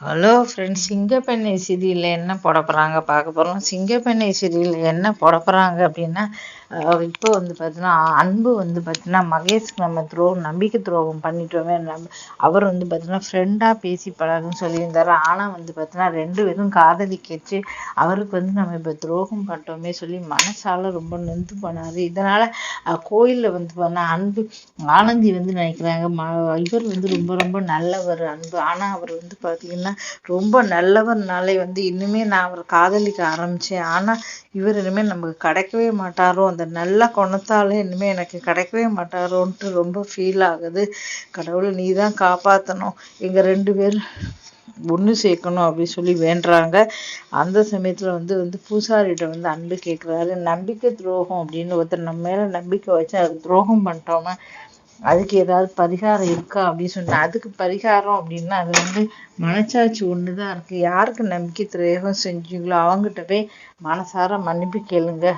Hello friends சிங்கப்பெண்ணை சீரியலில் என்ன போட போகிறாங்க பார்க்க போகிறோம் சிங்கப்பெண்ணை சீரியலில் என்ன போட போகிறாங்க அப்படின்னா இப்போ வந்து பார்த்தீங்கன்னா அன்பு வந்து பார்த்தீங்கன்னா மகேஷ்க்கு நம்ம துரோகம் நம்பிக்கை துரோகம் பண்ணிட்டோமே நம்ம அவர் வந்து பார்த்தீங்கன்னா ஃப்ரெண்டாக பேசி பழகுன்னு சொல்லியிருந்தாரு. ஆனால் வந்து பார்த்தீங்கன்னா ரெண்டு பேரும் காதலிக்கச்சு. அவருக்கு வந்து நம்ம இப்போ துரோகம் பண்ணிட்டோமே சொல்லி மனசால ரொம்ப நொந்து போனார். இதனால் கோயிலில் வந்து பார்த்தா அன்பு ஆனந்தி வந்து நினைக்கிறாங்க. ம இவர் வந்து ரொம்ப ரொம்ப நல்லவர் அன்பு. ஆனால் அவர் வந்து பார்த்தீங்கன்னா ரொம்ப நல்லவர்னாலே வந்து இன்னுமே நான் அவர் காதலிக்க ஆரம்பித்தேன் ஆனால் இவர் இனிமேல் நமக்கு கிடைக்கவே மாட்டாரோ? அந்த நல்ல குணத்தாலே இனிமேல் எனக்கு கிடைக்கவே மாட்டாரோன்ட்டு ரொம்ப ஃபீல் ஆகுது. கடவுளை நீ தான் காப்பாற்றணும் எங்கள் ரெண்டு பேர் ஒன்று சேர்க்கணும் அப்படின்னு சொல்லி வேண்டுறாங்க. அந்த சமயத்தில் வந்து வந்து பூசாரிகிட்ட வந்து அன்பு கேட்குறாரு நம்பிக்கை துரோகம் அப்படின்னு ஒருத்தர் நம்ம மேலே நம்பிக்கை வச்சு அது துரோகம் பண்ணிட்டோமே? அதுக்கு ஏதாவது பரிகாரம் இருக்கா அப்படின்னு சொன்னேன் அதுக்கு பரிகாரம் அப்படின்னா அது வந்து மனச்சாட்சி ஒன்று தான் இருக்குது யாருக்கு நம்பிக்கை திரேகம் செஞ்சீங்களோ அவங்ககிட்ட போய் மனசார மன்னிப்பு கேளுங்க.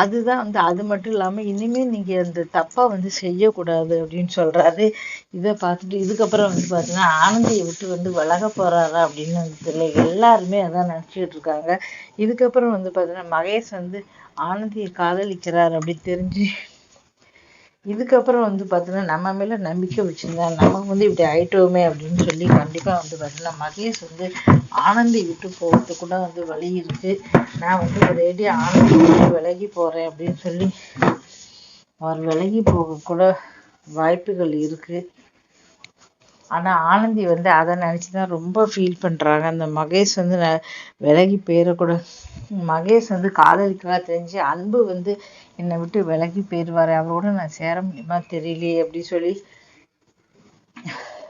அதுதான் வந்து அது மட்டும் இல்லாமல் இனிமேல் நீங்கள் அந்த தப்பாக வந்து செய்யக்கூடாது அப்படின்னு சொல்கிறாரு இதை பார்த்துட்டு இதுக்கப்புறம் வந்து பார்த்தீங்கன்னா ஆனந்தியை விட்டு வந்து விலக போகிறாரா அப்படின்னு வந்து தெரியல. எல்லாருமே அதான் நினச்சிக்கிட்டு இருக்காங்க. இதுக்கப்புறம் வந்து பார்த்தீங்கன்னா மகேஷ் வந்து ஆனந்தியை காதலிக்கிறார் அப்படி தெரிஞ்சு இதுக்கப்புறம் வந்து பார்த்தீங்கன்னா நம்ம மேலே நம்பிக்கை வச்சுருந்தா நம்ம வந்து இப்படி ஆயிட்டோமே அப்படின்னு சொல்லி கண்டிப்பாக வந்து பார்த்தீங்கன்னா மகேஷ் வந்து ஆனந்தி விட்டு போகிறதுக்கு கூட வந்து வழி இருக்குது நான் வந்து ஒரேடி ஆனந்தி விட்டு விலகி போகிறேன் அப்படின்னு சொல்லி அவர் விலகி போக கூட வாய்ப்புகள் இருக்குது ஆனால் ஆனந்தி வந்து அதை நினச்சி தான் ரொம்ப ஃபீல் பண்ணுறாங்க அந்த மகேஷ் வந்து ந விலகி போயிடக்கூட மகேஷ் வந்து காதலிக்கிறா தெரிஞ்சு அன்பு வந்து என்னை விட்டு விலகி போயிடுவார் அவரோட நான் சேர முடியுமா தெரியலையே அப்படி சொல்லி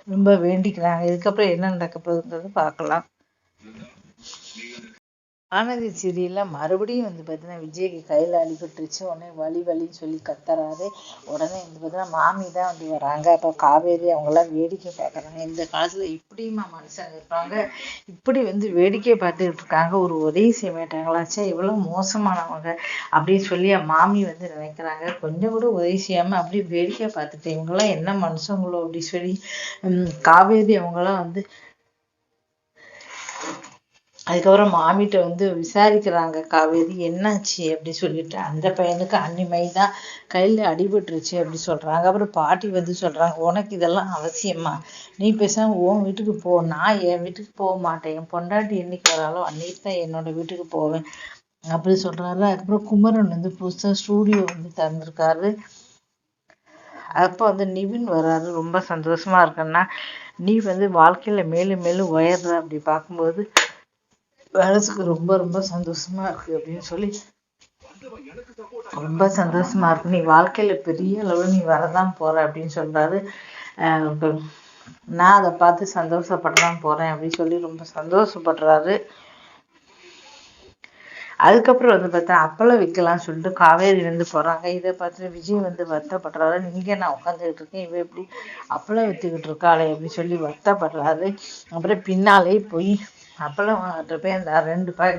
ரொம்ப வேண்டிக்கிறாங்க. இதுக்கப்புறம் என்ன நடக்க போகுதுன்றது பார்க்கலாம். ஆனந்தி சீரியலில் மறுபடியும் வந்து பார்த்தீங்கன்னா விஜய்க்கு கையில் அடிபட்டுருச்சு. உடனே வலி வலின்னு சொல்லி கத்துறாரு. உடனே வந்து பார்த்தீங்கன்னா மாமி தான் வந்து வராங்க. அப்போ காவேரி அவங்களாம் வேடிக்கை பார்க்குறாங்க. இந்த காலத்தில் இப்படியுமா மனுஷங்க இருப்பாங்க. இப்படி வந்து வேடிக்கை பார்த்துக்கிட்டு இருக்காங்க. ஒரு உதவி செய்ய மாட்டாங்களாச்சே இவ்வளோ மோசமானவங்க அப்படின்னு சொல்லி மாமி வந்து நினைக்கிறாங்க. கொஞ்சம் கூட உதவி செய்யாமல் அப்படியே வேடிக்கை பார்த்துட்டு இவங்களாம் என்ன மனுஷங்களோ அப்படி சொல்லி காவேரி அவங்களாம் வந்து அதுக்கப்புறம் மாமிகிட்ட வந்து விசாரிக்கிறாங்க காவேரி என்னாச்சு அப்படி சொல்லிட்டு. அந்த பையனுக்கு அன்னிமை தான். கையில் அடிபட்டுருச்சு அப்படி சொல்கிறாங்க அப்புறம் பாட்டி வந்து சொல்கிறாங்க உனக்கு இதெல்லாம் அவசியமா? நீ பேசாமல் உன் வீட்டுக்கு போ. நான் என் வீட்டுக்கு போக மாட்டேன். என் பொண்டாட்டி என்னைக்கு வராலோ அன்னைக்கு தான் என்னோட வீட்டுக்கு போவேன். அப்படி சொல்கிறாரு அதுக்கப்புறம் குமரன் வந்து புதுசாக ஸ்டூடியோ வந்து திறந்துருக்காரு. அப்போ வந்து நிவின் வராரு. ரொம்ப சந்தோஷமா இருக்கேன்னா நீ வந்து வாழ்க்கையில் மேலும் மேலும் உயர்ற. அப்படி பார்க்கும்போது மனசுக்கு ரொம்ப ரொம்ப சந்தோஷமா இருக்கு அப்படின்னு சொல்லி ரொம்ப சந்தோஷமா இருக்கு. நீ வாழ்க்கையில பெரிய அளவில் நீ வரதான் போற அப்படின்னு சொல்றாரு. நான் அதை பார்த்து சந்தோஷப்படலாம் போறேன் அப்படின்னு சொல்லி ரொம்ப சந்தோஷப்படுறாரு. அதுக்கப்புறம் வந்து பார்த்தா அப்பளம் விற்கலாம்னு சொல்லிட்டு காவேரி வந்து போகிறாங்க இதை பார்த்துட்டு விஜய் வந்து வருத்தப்படுறாரு. நீங்க நான் உட்காந்துக்கிட்டு இருக்கேன். இவ எப்படி அப்பளம் விற்றுக்கிட்டு இருக்காளே அப்படின்னு சொல்லி வருத்தப்படுறாரு. அப்புறம் பின்னாலே போய் அப்பளம் வாங்கிட்டு போய் அந்த ரெண்டு பாய்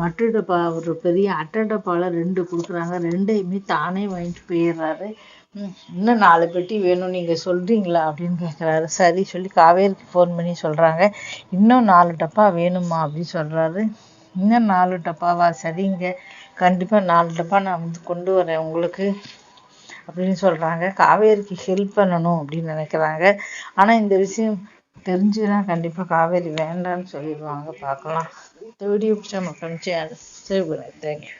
மட்டு டப்பா ஒரு பெரிய அட்டை டப்பாவில் ரெண்டு கொடுக்குறாங்க. ரெண்டையுமே தானே வாங்கிட்டு போயிடுறாரு. இன்னும் நாலு பெட்டி வேணும் நீங்கள் சொல்கிறீங்களா அப்படின்னு கேட்குறாரு சரி சொல்லி காவேரிக்கு ஃபோன் பண்ணி சொல்கிறாங்க இன்னும் நாலு டப்பா வேணுமா அப்படின்னு சொல்கிறாரு இன்னும் நாலு டப்பாவா? சரிங்க. கண்டிப்பாக நாலு டப்பா நான் வந்து கொண்டு வரேன் உங்களுக்கு அப்படின்னு சொல்கிறாங்க காவேரிக்கு ஹெல்ப் பண்ணணும் அப்படின்னு நினைக்கிறாங்க. ஆனால் இந்த விஷயம் தெரிஞ்சுன்னா கண்டிப்பாக காவேரி வேண்டான்னு சொல்லிடுவாங்க. பார்க்கலாம். இந்த வீடியோ பிடிச்சா மக்கள் சரி தேங்க்யூ.